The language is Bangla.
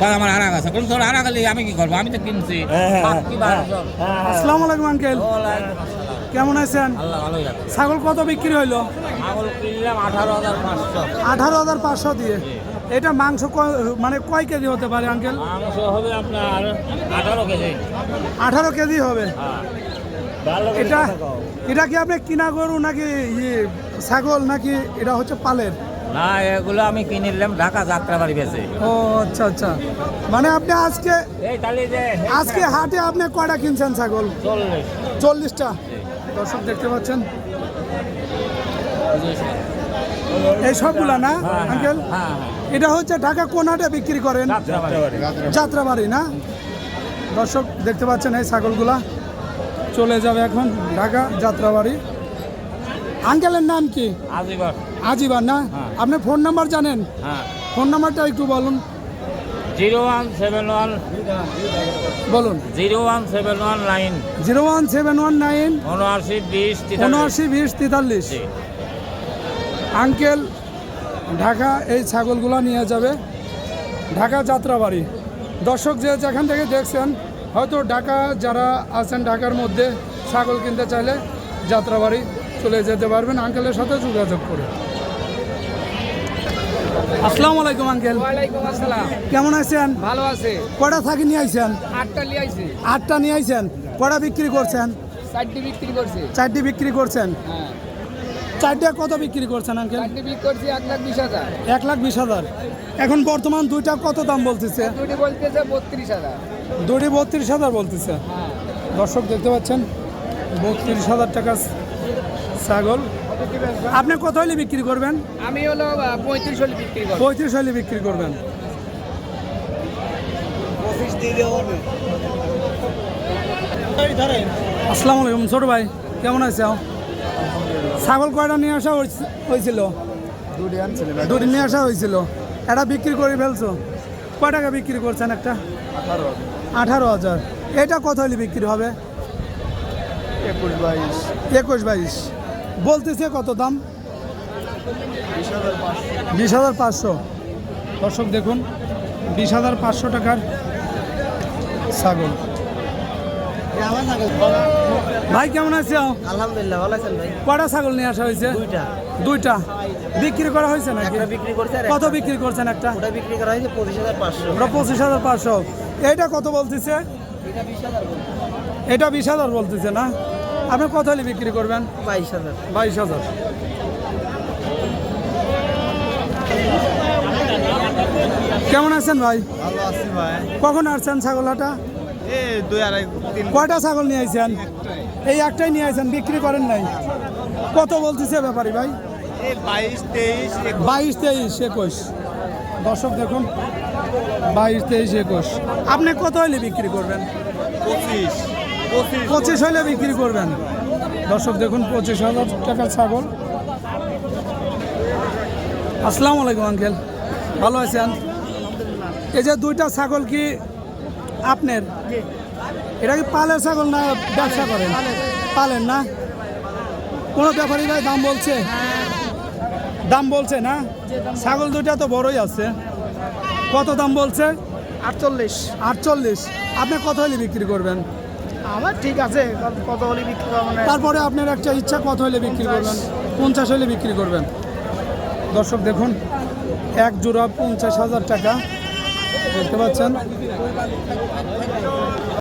আমার হারা গেছে কোন তোর হারা গেলে আমি কি করব? আমি তো কিনছি। হ্যাঁ, হ্যাঁ, আসসালামু আলাইকুম আঙ্কেল। কেমন আছেন? ছাগল কত বিক্রি হইল? আঠারো হাজার পাঁচশো। আঠারো হাজার পাঁচশো দিয়ে। এটা মাংস কয়- মানে কয় কেজি হতে পারে আঙ্কেল? হবে আপনার আঠারো কেজি। আঠারো কেজি হবে। হ্যাঁ। এটা এটা কি আপনি কিনা গরু নাকি ছাগল নাকি এটা হচ্ছে পালের? না এগুলো আমি কিনে নিলাম ঢাকা যাত্রা বাড়ি বেছে ও আচ্ছা আচ্ছা। মানে আপনি আজকে এই তাহলে যে আজকে হাটে আপনি কয়টা কিনছেন ছাগল? চল্লিশ। চল্লিশটা। দর্শক দেখতে পাচ্ছেন। এই সবগুলা না হ্যাঁ, আঙ্কেল? হ্যাঁ এটা হচ্ছে ঢাকা কোন হাটে বিক্রি করেন? যাত্রাবাড়ি না? দর্শক দেখতে পাচ্ছেন এই ছাগলগুলা। চলে যাবে এখন ঢাকা যাত্রাবাড়ি। আঙ্কেলের নাম কি? আজিবার। আজিবার না? হ্যাঁ। আপনি ফোন নাম্বার জানেন? হ্যাঁ। ফোন নাম্বারটা একটু বলুন। জিরো ওয়ান সেভেন ওয়ান বলুন। Zero one seven one nine zero one seven one nine উনআশি বিশ। উনআশি বিশ তেতাল্লিশ। আঙ্কেল ঢাকা এই ছাগলগুলো নিয়ে যাবে। ঢাকা যাত্রাবাড়ি। দর্শক যে যেখান থেকে দেখছেন হয়তো ঢাকা যারা আছেন ঢাকার মধ্যে ছাগল কিনতে চাইলে যাত্রাবাড়ি চলে যেতে পারবেন। আঙ্কেলের সাথে যোগাযোগ করে আসসালামু আলাইকুম আঙ্কেল। ওয়ালাইকুম আসসালাম। কেমন আছেন? ভালো আছে। কটা থাকি নিয়ে আইছেন? আটটা লিয়ে আইছে। আটটা নিয়ে আইছেন। কটা বিক্রি করছেন? চারটি বিক্রি করছে। চারটি বিক্রি করছেন? হ্যাঁ। চারটা কত বিক্রি করছেন আঙ্কেল? বিক্রি করছে এক লাখ বিশ হাজার। এক লাখ বিশ হাজার। এখন বর্তমান দুইটা কত দাম বলতেছে? দুটি বলতেছে বত্রিশ হাজার। দুটি বত্রিশ হাজার বলতেছে। হ্যাঁ। দর্শক দেখতে পাচ্ছেন বত্রিশ হাজার টাকা ছাগল। আপনি কত হলে বিক্রি করবেন? আমি হলো পঁয়ত্রিশ হলে বিক্রি করব। পঁয়ত্রিশ হলে বিক্রি করবেন। আসসালামু আলাইকুম ছোট ভাই কেমন আছে? ছাগল কয়টা নিয়ে আসা হয়েছে- হয়েছিল দুটি নিয়ে আসা হয়েছিল এটা বিক্রি করে ফেলছো? কয় টাকা বিক্রি করছেন একটা? আঠারো হাজার। এটা কত হলে বিক্রি হবে? একুশ বাইশ। একুশ বাইশ। বলতেছে কত দাম? বিশ হাজার পাঁচশো। দর্শক দেখুন বিশ হাজার পাঁচশো টাকার ছাগল। ভাই কেমন আছে? আলহামদুলিল্লাহ ভালো আছেন ভাই। কটা ছাগল নিয়ে আসা হয়েছে? দুইটা। দুইটা। বিক্রি করা হয়েছে নাকি? বিক্রি করছে কত বিক্রি করছেন একটা? ওটা বিক্রি করা হয়েছে পঁচিশ হাজার পাঁচশো। ওটা পঁচিশ হাজার পাঁচশো। এইটা কত বলতেছে? এটা বিশ হাজার বলতেছে না? আপনি কত হলে বিক্রি করবেন? বাইশ হাজার। বাইশ হাজার। কেমন আছেন ভাই? ভালো আছি ভাই। কখন আসছেন ছাগলাটা কয়টা ছাগল নিয়ে আইছেন? এই একটাই নিয়ে আইছেন বিক্রি করেন নাই। কত বলতেছে ব্যাপারী ভাই? বাইশ তেইশ বাইশ তেইশ একুশ। দর্শক দেখুন বাইশ তেইশ একুশ। আপনি কত হলে বিক্রি করবেন? পঁচিশ। পঁচিশ হলে বিক্রি করবেন। দর্শক দেখুন পঁচিশ হাজার টাকার ছাগল। আসসালামু আলাইকুম আঙ্কেল। ভালো আছেন? এই যে দুইটা ছাগল কি আপনার? এটা কি পালের ছাগল না ব্যবসা করেন? পালেন না? কোনো ব্যাপারী ভাই দাম বলছে? দাম বলছে না? ছাগল দুইটা তো বড়ই আছে। কত দাম বলছে? আটচল্লিশ। আটচল্লিশ। আপনি কত হলে বিক্রি করবেন? আমার ঠিক আছে কত হলে বিক্রি করবেন তারপরে আপনার একটা ইচ্ছা কত হলে বিক্রি করবেন? পঞ্চাশ হলে বিক্রি করবেন। দর্শক দেখুন এক জোড়া পঞ্চাশ হাজার টাকা দেখতে পাচ্ছেন?